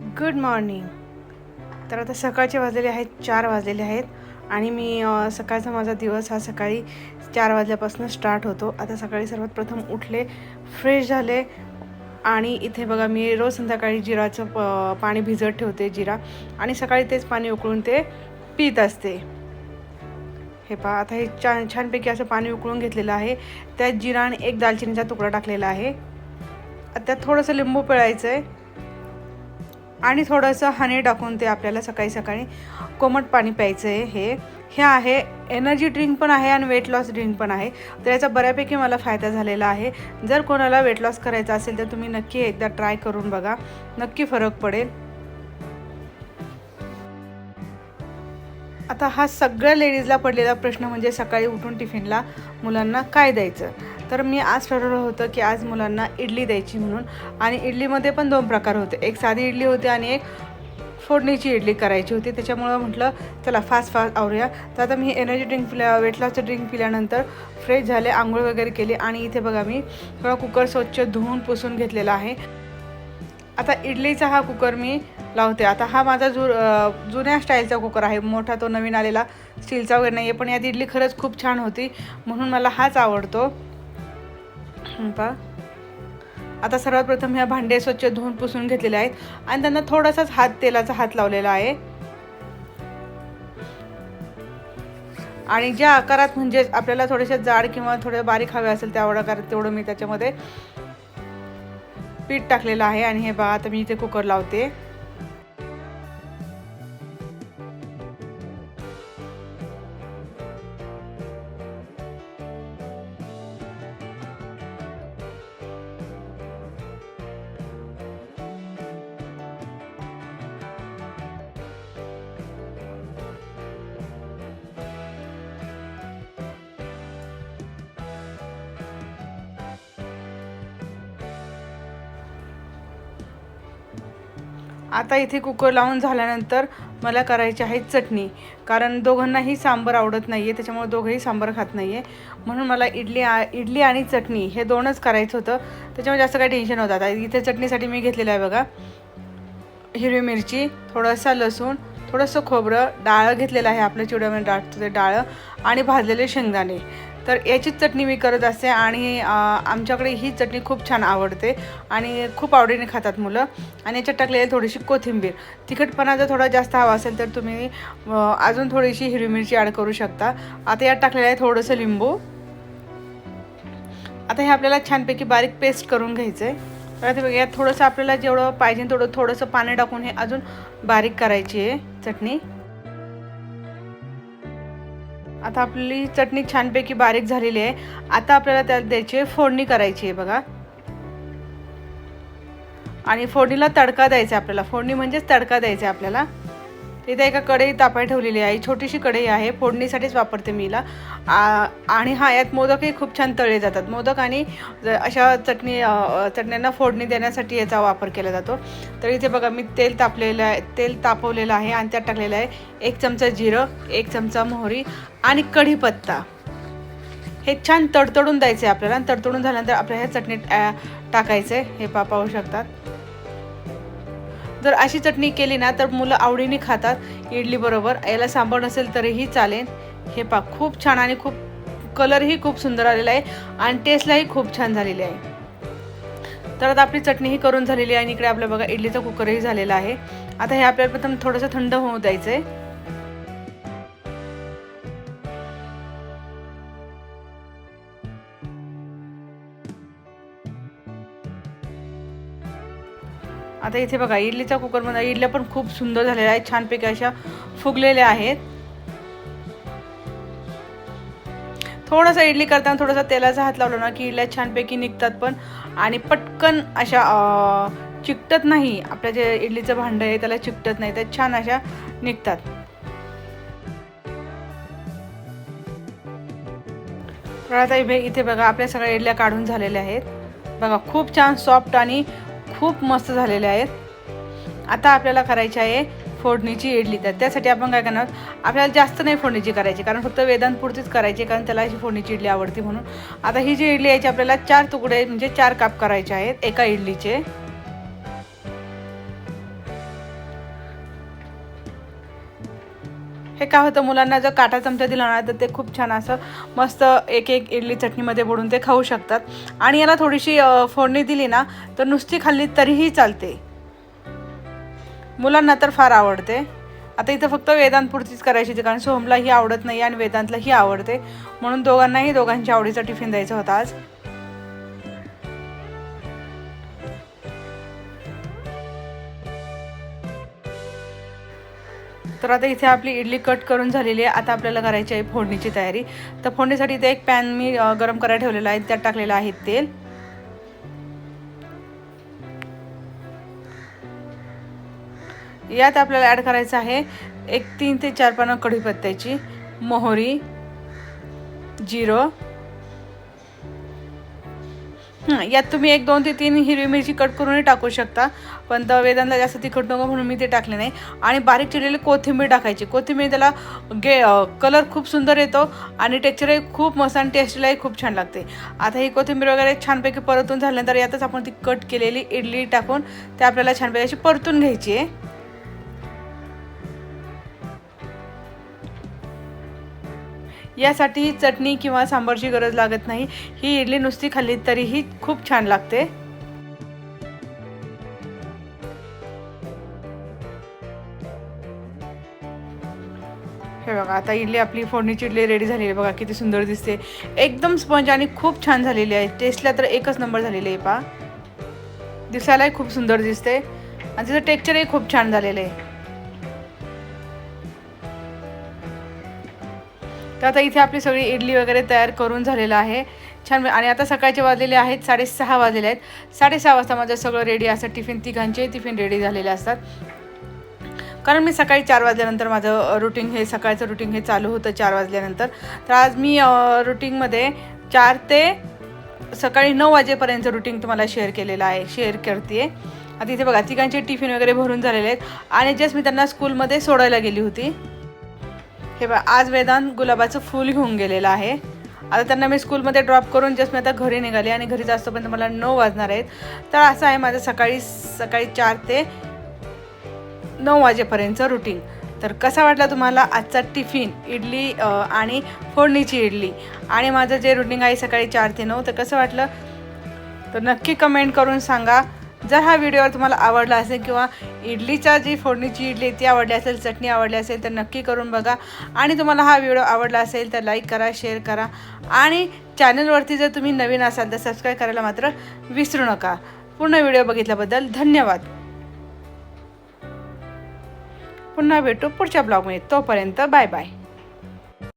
Good morning तर आता सकाळचे वाजलेले आहेत चार वाजलेले आहेत आणि मी सकाळचा माझा दिवस हा सकाळी चार वाजल्यापासून स्टार्ट होतो. आता सकाळी सर्वात प्रथम उठले फ्रेश झाले आणि इथे बघा मी रोज संध्याकाळी जिराचं प पाणी भिजत ठेवते जिरा आणि सकाळी तेच पाणी उकळून ते पित असते. हे पहा आता हे छान छानपैकी असं पाणी उकळून घेतलेलं आहे. त्यात जिरा आणि एक दालचिनीचा तुकडा टाकलेला आहे. आता त्यात थोडंसं लिंबू पिळायचं आहे आणि थोडंसं हनी टाकून ते आपल्याला सकाळी सकाळी कोमट पाणी प्यायचं आहे हे. हे आहे एनर्जी ड्रिंक पण आहे आणि वेट लॉस ड्रिंक पण आहे. तर याचा बऱ्यापैकी मला फायदा झालेला आहे. जर कोणाला वेट लॉस करायचा असेल तर तुम्ही नक्की एकदा ट्राय करून बघा. नक्की फरक पडेल. आता हा सगळ्या लेडीजला पडलेला प्रश्न म्हणजे सकाळी उठून टिफिनला मुलांना काय द्यायचं? तर मी आज ठरवलं होतं की आज मुलांना इडली द्यायची म्हणून आणि इडलीमध्ये पण दोन प्रकार होते. एक साधी इडली होती आणि एक फोडणीची इडली करायची होती. त्याच्यामुळं म्हटलं चला फास्ट फास्ट आवरूया. तर आता मी एनर्जी ड्रिंक पिल्या वेट लॉसचं ड्रिंक पिल्यानंतर फ्रेश झाले आंघोळ वगैरे केली आणि इथे बघा मी थोडा कुकर स्वच्छ धुवून पुसून घेतलेला आहे. आता इडलीचा हा कुकर मी लावते. आता हा माझा जु जुन्या स्टाईलचा कुकर आहे. मोठा तो नवीन आलेला स्टीलचा वगैरे नाही आहे पण यात इडली खरंच खूप छान होती. म्हणून मला हाच आवडतो. पा आता सर्वात प्रथम ह्या भांडे स्वच्छ धुवून पुसून घेतलेले आहेत. आणि त्यांना थोडासाच हात तेलाचा हात लावलेला आहे. आणि ज्या आकारात म्हणजे आपल्याला थोडेसे जाड किंवा थोडे बारीक हवे असेल त्या आकारात तेवढं मी त्याच्यामध्ये पीठ टाकलेलं आहे आणि हे बघा आता मी इथे कुकर लावते. आता इथे कुकर लावून झाल्यानंतर मला करायची आहे चटणी. कारण दोघांनाही सांबर आवडत नाही आहे त्याच्यामुळे दोघंही सांबर खात नाही आहे म्हणून मला इडली आ इडली आणि चटणी हे दोनच करायचं होतं. त्याच्यामुळे जास्त काही टेन्शन होतं आता इथे चटणीसाठी मी घेतलेलं आहे बघा. हिरवी मिरची थोडासा लसूण थोडंसं खोबरं डाळ घेतलेलं आहे आपलं चिवड्यामध्ये डाळ ते डाळं आणि भाजलेले शेंगदाणे. तर याचीच चटणी मी करत असते आणि आमच्याकडे ही चटणी खूप छान आवडते आणि खूप आवडीने खातात मुलं. आणि याच्यात टाकलेली थोडीशी कोथिंबीर. तिखटपणा जर थोडा जास्त हवा असेल तर तुम्ही अजून थोडीशी हिरवी मिरची ॲड करू शकता. आता यात टाकलेलं आहे थोडंसं लिंबू. आता हे आपल्याला छानपैकी बारीक पेस्ट करून घ्यायचं आहे तर यात थोडंसं आपल्याला जेवढं पाहिजे तेवढं थोडंसं पाणी टाकून हे अजून बारीक करायची आहे चटणी. आता आपली चटणी छानपैकी बारीक झालेली आहे. आता आपल्याला त्यात द्यायची आहे फोडणी करायची आहे बघा. आणि फोडणीला तडका द्यायचा आहे आपल्याला. फोडणी म्हणजेच तडका द्यायचा आहे आपल्याला. इथे एका कढई तापाय ठेवलेली आहे. छोटीशी कढई आहे. फोडणीसाठीच वापरते मी हिला. आ- आणि हा यात मोदकही खूप छान तळले जातात. मोदक आणि ज- अशा चटणी चटण्यांना फोडणी देण्यासाठी याचा वापर केला जातो. तर इथे बघा मी तेल तापलेलं आहे तेल तापवलेलं आहे आणि त्यात टाकलेलं आहे एक चमचा जिरं एक चमचा मोहरी आणि कढीपत्ता. हे छान तडतडून द्यायचं आहे आपल्याला तडतडून झाल्यानंतर आपल्याला ह्या चटणीत टाकायचं. आहे हे पा पाहू शकतात. जर अशी चटणी केली ना तर मुलं आवडीने खातात. इडली बरोबर. याला सांबार नसेल तरीही चालेल. हे पा खूप छान आणि खूप कलरही खूप सुंदर आलेला आहे आणि टेस्टलाही खूप छान झालेली आहे. तर आता आपली चटणीही करून झालेली आहे आणि इकडे आपल्या बघा इडलीचा कुकरही झालेला आहे. आता हे आपल्याला प्रथम थोडंसं थंड होऊ द्यायचं आहे आता इथे बघा इडलीचा कुकरमध्ये इडल्या पण खूप सुंदर झालेल्या आहेत छानपैकी अशा फुगलेल्या आहेत. थोडासा इडली करताना थोडासा तेलाचा हात लावला ना की इडल्या छानपैकी निघतात पण. आणि पटकन अशा चिकटत नाही आपल्या जे इडलीचं भांडं आहे त्याला चिकटत नाही त्या छान अशा निघतात. तर आता इथे बघा आपल्या सगळ्या इडल्या काढून झालेल्या आहेत. बघा खूप छान सॉफ्ट आणि खूप मस्त झालेले आहेत. आता आपल्याला करायची आहे फोडणीची इडली. तर त्यासाठी आपण काय करणार? आपल्याला जास्त नाही फोडणीची करायची कारण फक्त वेदांतपुरतीच करायची कारण त्याला अशी फोडणीची इडली आवडते म्हणून. आता ही जी इडली यायची आपल्याला चार तुकडे म्हणजे चार काप करायचे आहेत एका इडलीचे. हे काय होतं मुलांना जर काटा चमचा दिला ना तर ते खूप छान असं मस्त एक एक इडली चटणीमध्ये बुडून ते खाऊ शकतात. आणि याला थोडीशी फोडणी दिली ना तर नुसती खाल्ली तरीही चालते. मुलांना तर फार आवडते. आता इथं फक्त वेदांतपुरतीच करायची होती कारण सोहमलाही आवडत नाही आणि वेदांतलाही आवडते. म्हणून दोघांनाही दोघांच्या आवडीचा टिफिन द्यायचा होता आज. तर आता इथे आपली इडली कट करून झालेली आहे. आता आपल्याला करायची आहे फोडणीची तयारी. तर फोडणीसाठी इथे एक पॅन मी गरम करायला ठेवलेला आहे. त्यात टाकलेलं आहे तेल. यात आपल्याला ॲड करायचं आहे एक तीन ते चार पानं कढीपत्त्याची मोहरी जिरं यात तुम्ही एक दोन ते तीन हिरवी मिरची कट करूनही टाकू शकता. पण तर वेदांना जास्त तिखट नको म्हणून मी ते टाकले नाही. आणि बारीक चिरलेली कोथिंबीर टाकायची. कोथिंबीर त्याला गे कलर खूप सुंदर येतो आणि टेक्चरही खूप मस्त आणि टेस्टलाही खूप छान लागते. आता ही कोथिंबीर वगैरे छानपैकी परतून झाल्यानंतर यातच आपण ती कट केलेली इडली टाकून ते आपल्याला छानपैकी अशी परतून घ्यायची आहे. यासाठी चटणी किंवा सांबारची गरज लागत नाही. ही इडली नुसती खाल्ली तरीही खूप छान लागते. हे बघा आता इडली आपली फोडणीची इडली रेडी झालेली आहे. बघा किती सुंदर दिसते. एकदम स्पंज आणि खूप छान झालेली आहे. टेस्टला तर एकच नंबर झालेली आहे पा दिसायलाही खूप सुंदर दिसते. आणि तिचं टेक्चरही खूप छान झालेलं आहे. तर आता इथे आपली सगळी इडली वगैरे तयार करून झालेलं आहे. छान आणि आता सकाळचे वाजलेले आहेत साडेसहा वाजलेले आहेत. साडेसहा वाजता माझं सगळं रेडी असतं टिफिन तिघांचे टिफिन रेडी झालेले असतात. कारण मी सकाळी चार वाजल्यानंतर माझं रुटीन हे सकाळचं रुटीन हे चालू होतं चार वाजल्यानंतर. तर आज मी रुटीनमध्ये चार ते सकाळी नऊ वाजेपर्यंत रुटीन तुम्हाला शेअर केलेलं आहे शेअर करते आता इथे बघा तिघांचे टिफिन वगैरे भरून झालेले आहेत. आणि जस्ट मी त्यांना स्कूलमध्ये सोडायला गेली होती. हे बघ आज वेदांत गुलाबाचं फूल घेऊन गेलेलं आहे. आता त्यांना मी स्कूलमध्ये ड्रॉप करून जस्ट मी आता घरी निघाले आणि घरी जास्तपर्यंत मला नऊ वाजणार आहेत. तर असं आहे माझं सकाळी सकाळी चार ते नऊ वाजेपर्यंतचं रुटीन तर कसा वाटला तुम्हाला आजचा टिफिन इडली आणि फोडणीची इडली? आणि माझं जे रुटीन आहे सकाळी चार ते नऊ तर कसं वाटलं? तर नक्की कमेंट करून सांगा. जर हा व्हिडिओ तुम्हाला आवडला असेल किंवा इडलीचा जी फोडणीची इडली ती आवडली असेल चटणी आवडली असेल तर नक्की करून बघा. आणि तुम्हाला हा व्हिडिओ आवडला असेल तर लाईक करा शेअर करा. आणि चॅनलवरती जर तुम्ही नवीन असाल तर सबस्क्राईब करायला मात्र विसरू नका. पूर्ण व्हिडिओ बघितल्याबद्दल धन्यवाद. पुन्हा भेटू पुढच्या ब्लॉगमध्ये तोपर्यंत बाय बाय